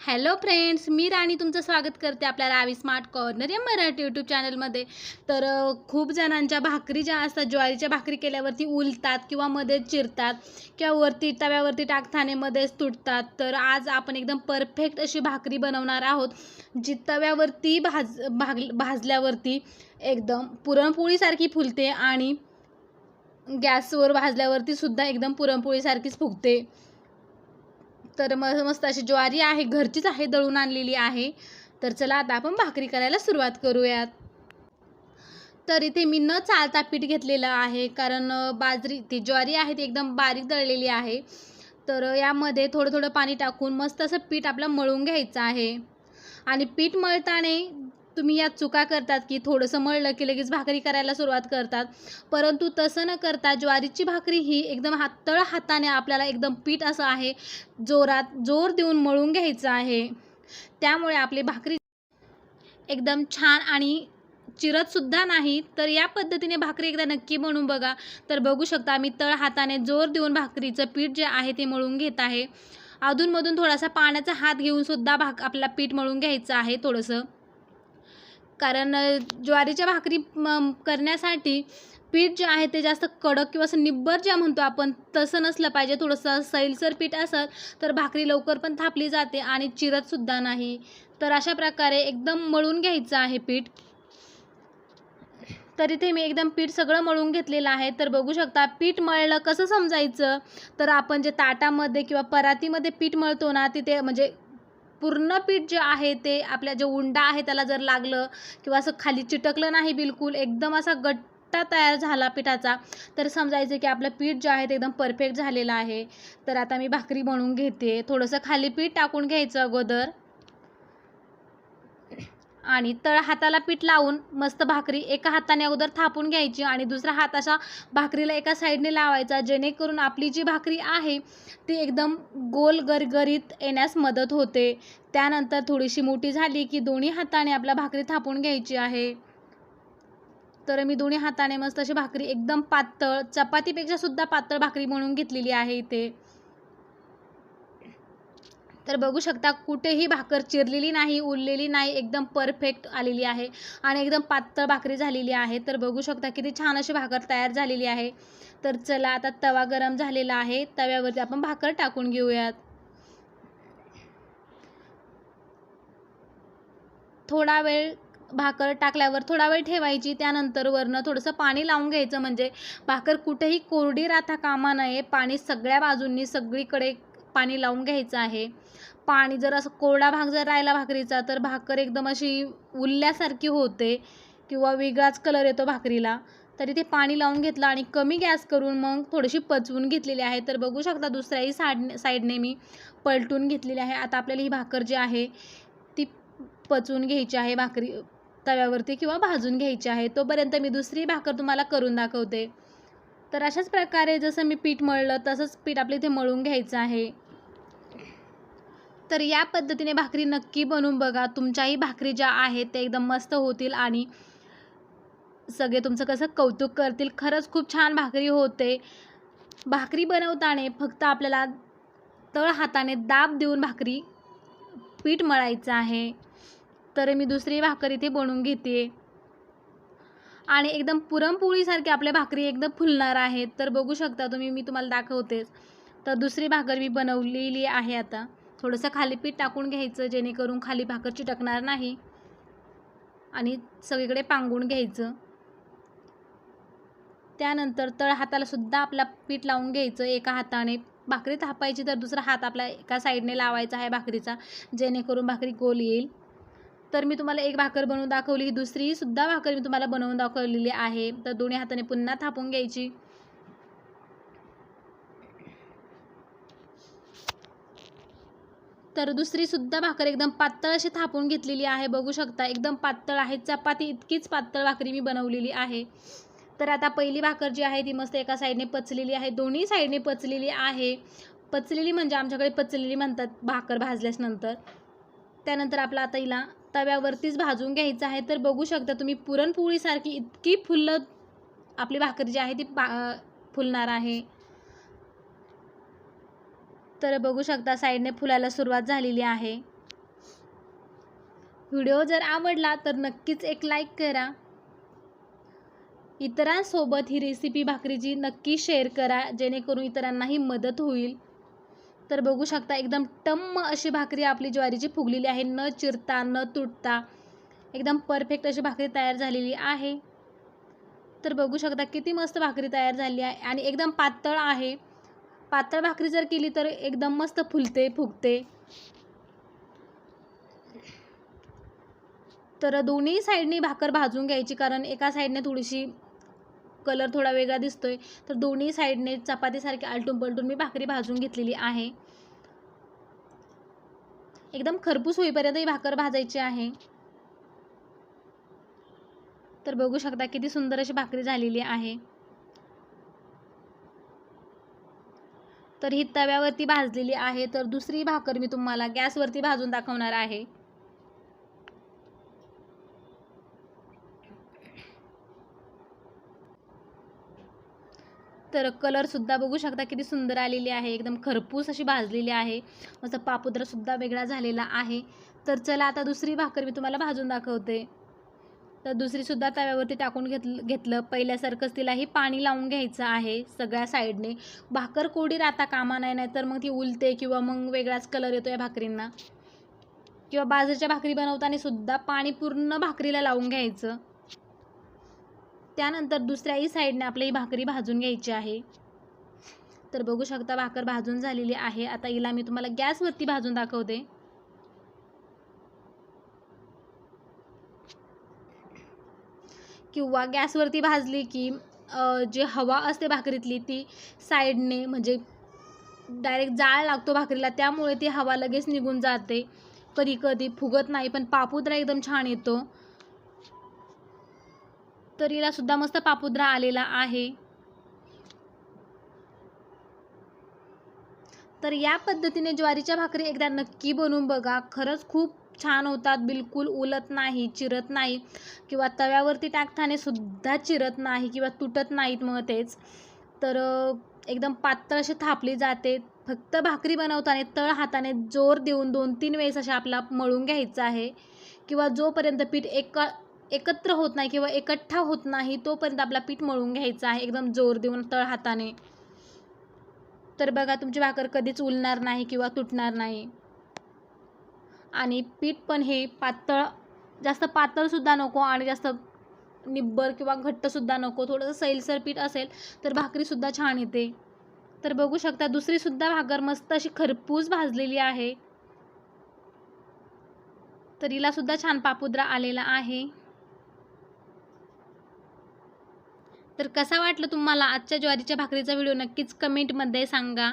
Hello friends मी राणी तुमचं स्वागत करते आपल्या रावी स्मार्ट कॉर्नर या मराठी यूट्यूब चॅनलमध्ये तर खूप जणांच्या भाकरी ज्या असतात ज्वारीच्या भाकरी केल्यावरती उलतात किंवा मध्येच चिरतात किंवा वरती तव्यावरती टाकथानेमध्येच तुटतात. तर आज आपण एकदम परफेक्ट अशी भाकरी बनवणार आहोत जी तव्यावरती भाज भाग भाजल्यावरती एकदम पुरणपोळीसारखी फुलते आणि गॅसवर भाजल्यावरती सुद्धा एकदम पुरणपोळीसारखीच फुगते. तर म मस्त अशी ज्वारी आहे घरचीच आहे दळून आणलेली आहे. तर चला आता आपण भाकरी करायला सुरुवात करूयात. तर इथे मी न चालता पीठ घेतलेलं आहे कारण बाजरी ती ज्वारी आहे ती एकदम बारीक दळलेली आहे. तर यामध्ये थोडं थोडं पाणी टाकून मस्त असं पीठ आपलं मळून घ्यायचं आहे. आणि पीठ मळताना तुम्ही यात चुका करतात की थोडंसं मळलं की लगेच भाकरी करायला सुरुवात करतात. परंतु तसं न करता ज्वारीची भाकरी ही एकदम हात तळ हाताने आपल्याला एकदम पीठ असं आहे जोरात जोर देऊन मळून घ्यायचं आहे. त्यामुळे आपली भाकरी एकदम छान आणि चिरतसुद्धा नाही. तर या पद्धतीने भाकरी एकदा नक्की बनवून बघा. तर बघू शकता मी तळ हाताने जोर देऊन भाकरीचं पीठ जे आहे ते मळून घेत आहे. अधूनमधून थोडासा पाण्याचा हात घेऊन सुद्धा भाक आपला पीठ मळून घ्यायचं आहे थोडंसं. कारण ज्वारीच्या भाकरी म, करण्यासाठी पीठ जे आहे ते जास्त कडक किंवा असं निब्बर ज्या म्हणतो आपण तसं नसलं पाहिजे. थोडंसं सैलसर पीठ असेल तर भाकरी लवकर पण थापली जाते आणि चिरतसुद्धा नाही. तर अशा प्रकारे एकदम मळून घ्यायचं आहे पीठ. तर इथे मी एकदम पीठ सगळं मळून घेतलेलं आहे. तर बघू शकता पीठ मळलं कसं समजायचं? तर आपण जे ताटामध्ये किंवा परातीमध्ये पीठ मळतो ना तिथे म्हणजे पूर्ण पीठ जे आहे ते आपल्या जे उंडा आहे त्याला जर लागलं किंवा असं खाली चिटकलं नाही बिलकुल एकदम असा गट्टा तयार झाला पिठाचा तर समजायचं की आपलं पीठ जे आहे ते एकदम परफेक्ट झालेलं आहे. तर आता मी भाकरी बनवून घेते. थोडंसं खाली पीठ टाकून घ्यायचं अगोदर. आणि तळ हाताला पीठ लावून मस्त भाकरी एका हाताने अगोदर थापून घ्यायची आणि दुसरा हात असा भाकरीला एका साईडने लावायचा जेणेकरून आपली जी भाकरी आहे ती एकदम गोल गरगरीत येण्यास मदत होते. त्यानंतर थोडीशी मोठी झाली की दोन्ही हाताने आपला भाकरी थापून घ्यायची आहे. तर मी दोन्ही हाताने मस्त अशी भाकरी एकदम पातळ चपातीपेक्षा सुद्धा पातळ भाकरी बनवून घेतलेली आहे इथे. तर बघू शकता कुठेही भाकर चिरलेली नाही उरलेली नाही एकदम परफेक्ट आलेली आहे आणि एकदम पातळ भाकरी झालेली आहे. तर बघू शकता किती छान अशी भाकर तयार झालेली आहे. तर चला आता तवा गरम झालेला आहे. तव्यावरती आपण भाकर टाकून घेऊयात. थोडा वेळ भाकर टाकल्यावर थोडा वेळ ठेवायची त्यानंतर वरनं थोडंसं पाणी लावून घ्यायचं. म्हणजे भाकर कुठेही कोरडी राहता कामा नये. पाणी सगळ्या बाजूंनी सगळीकडे पाणी लावून घ्यायचं आहे. पाणी जर असं कोरडा भाग जर राहिला भाकरीचा तर भाकर एकदम अशी उल्ल्यासारखी होते किंवा वेगळाच कलर येतो भाकरीला. तरी ते पाणी लावून घेतलं आणि कमी गॅस करून मग थोडीशी पचवून घेतलेली आहे. तर बघू शकता दुसऱ्याही साईड साईडने मी पलटून घेतलेली आहे. आता आपल्याला ही भाकर जी आहे ती पचवून घ्यायची आहे भाकरी तव्यावरती किंवा भाजून घ्यायची आहे. तोपर्यंत मी दुसरी भाकर तुम्हाला करून दाखवते. तर अशाच प्रकारे जसं मी पीठ मळलं तसंच पीठ आपल्या इथे मळून घ्यायचं आहे. तर या पद्धतीने भाकरी नक्की बनवून बघा. तुमच्याही भाकरी ज्या आहेत त्या एकदम मस्त होतील आणि सगळे तुमचं कसं कौतुक करतील. खरंच खूप छान भाकरी होते. भाकरी बनवताना फक्त आपल्याला तळ हाताने दाब देऊन भाकरी पीठ मळायचं आहे. तर मी दुसरी भाकर इथे बनवून घेते. आणि एकदम पुरणपोळीसारखी आपल्या भाकरी एकदम फुलणार आहेत. तर बघू शकता तुम्ही मी तुम्हाला दाखवतेच. तर दुसरी भाकर मी बनवलेली आहे आता. थोडंसं खाली पीठ टाकून घ्यायचं जेणेकरून खाली भाकर चिटकणार नाही. आणि सगळीकडे पांगून घ्यायचं. त्यानंतर तळ हातालासुद्धा आपला पीठ लावून घ्यायचं एका हाताने. भाकरी थापायची तर दुसरा हात आपला एका साईडने लावायचा आहे भाकरीचा जेणेकरून भाकरी गोल येईल. तर मी तुम्हाला एक भाकर बनवून दाखवली ही दुसरीसुद्धा भाकर मी तुम्हाला बनवून दाखवलेली आहे. तर दोन्ही हाताने पुन्हा थापून घ्यायची. तर दुसरीसुद्धा भाकर एकदम पातळ अशी थापून घेतलेली आहे. बघू शकता एकदम पातळ आहे. चपाती इतकीच पातळ भाकरी मी बनवलेली आहे. तर आता पहिली भाकर जी आहे ती मस्त एका साईडने पचलेली आहे. दोन्ही साईडने पचलेली आहे. पचलेली म्हणजे आमच्याकडे पचलेली म्हणतात भाकर भाजल्यास नंतर त्यानंतर आपला आता हिला तव्यावरतीच भाजून घ्यायचं आहे. तर बघू शकता तुम्ही पुरणपोळीसारखी इतकी फुल्ल आपली भाकर जी आहे ती पा फुलणार आहे. तर बघू शकता साईडने फुलायला सुरुवात झालेली आहे. व्हिडिओ जर आवडला तर नक्कीच एक लाईक करा. इतरांसोबत ही रेसिपी भाकरीची नक्की शेअर करा जेणेकरून इतरांनाही मदत होईल. तर बघू शकता एकदम टम्म अशी भाकरी आपली ज्वारीची फुगलेली आहे. न चिरता न तुटता एकदम परफेक्ट अशी भाकरी तयार झालेली आहे. तर बघू शकता किती मस्त भाकरी तयार झाली आहे आणि एकदम पातळ आहे. पातळ भाकरी जर केली तर एकदम मस्त फुलते फुगते. तर दोन्ही साईडनी भाकर भाजून घ्यायची कारण एका साईडने थोडीशी कलर थोडा वेगळा दिसतोय. तर दोन्ही साईडने चपातीसारखी आलटून पलटून मी भाकरी भाजून घेतलेली आहे. एकदम खरपूस होईपर्यंत ही भाकर भाजायची आहे. तर बघू शकता किती सुंदर अशी भाकरी झालेली आहे. तर ही तव्यावरती भाजलेली आहे. तर दुसरी भाकर मी तुम्हाला गॅसवरती भाजून दाखवणार आहे. तर कलरसुद्धा बघू शकता किती सुंदर आलेली आहे. एकदम खरपूस अशी भाजलेली आहे. मस्त पापुद्रासुद्धा वेगळा झालेला आहे. तर चला आता दुसरी भाकर मी तुम्हाला भाजून दाखवते. तर दुसरीसुद्धा तव्यावरती टाकून घेतलं घेतलं. पहिल्यासारखंच तिलाही पाणी लावून घ्यायचं आहे सगळ्या साईडने. भाकर कोडी राहता कामा नाही नाही तर मग ती उलते किंवा मग वेगळाच कलर येतो या भाकरींना. किंवा बाजरीच्या भाकरी बनवताना सुद्धा पाणी पूर्ण भाकरीला लावून घ्यायचं. त्यानंतर दुसऱ्याही साईडने आपली ही भाकरी भाजून घ्यायची आहे. तर बघू शकता भाकर भाजून झालेली आहे. आता हिला मी तुम्हाला गॅसवरती भाजून दाखवते. किंवा गॅसवरती भाजली की जे हवा असते भाकरीतली ती साईडने म्हणजे डायरेक्ट जाळ लागतो भाकरीला त्यामुळे ती हवा लगेच निघून जाते. कधी कधी फुगत नाही पण पापुद्रा एकदम छान येतो. तर हिला सुद्धा मस्त पापुद्रा आलेला आहे. तर या पद्धतीने ज्वारीच्या भाकरी एकदा नक्की बनवून बघा. खरंच खूप छान होतात बिलकुल उलत नाही चिरत नाही किंवा तव्यावरती टाकताने सुद्धा चिरत नाही किंवा तुटत नाहीत मग तेच. तर एकदम पातळ अशी थापली जाते. फक्त भाकरी बनवताना तळ हाताने जोर देऊन दोन तीन वेळेस अशा आपला मळून घ्यायचं आहे किंवा जोपर्यंत पीठ एका एकत्र होत नाही किंवा एकठ्ठा होत नाही तोपर्यंत आपला पीठ मळून घ्यायचं आहे एकदम जोर देऊन तळ हाताने. तर बघा तुमची भाकर कधीच उलणार नाही किंवा तुटणार नाही. आणि पीठ पण हे पातळ जास्त पातळसुद्धा नको आणि जास्त निब्बर किंवा घट्टसुद्धा नको. थोडंसं सैलसर पीठ असेल तर भाकरीसुद्धा छान येते. तर बघू शकता दुसरीसुद्धा भाकर मस्त अशी खरपूस भाजलेली आहे. तर हिलासुद्धा छान पापुद्रा आलेला आहे. तर कसा वाटलं तुम्हाला आजच्या ज्वारीच्या भाकरीचा व्हिडिओ? नक्कीच कमेंटमध्ये सांगा.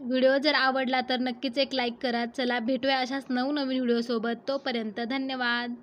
व्हिडिओ जर आवडला तर नक्कीच एक लाईक करा. चला भेटूया अशाच नवनवीन व्हिडिओसोबत. तोपर्यंत धन्यवाद.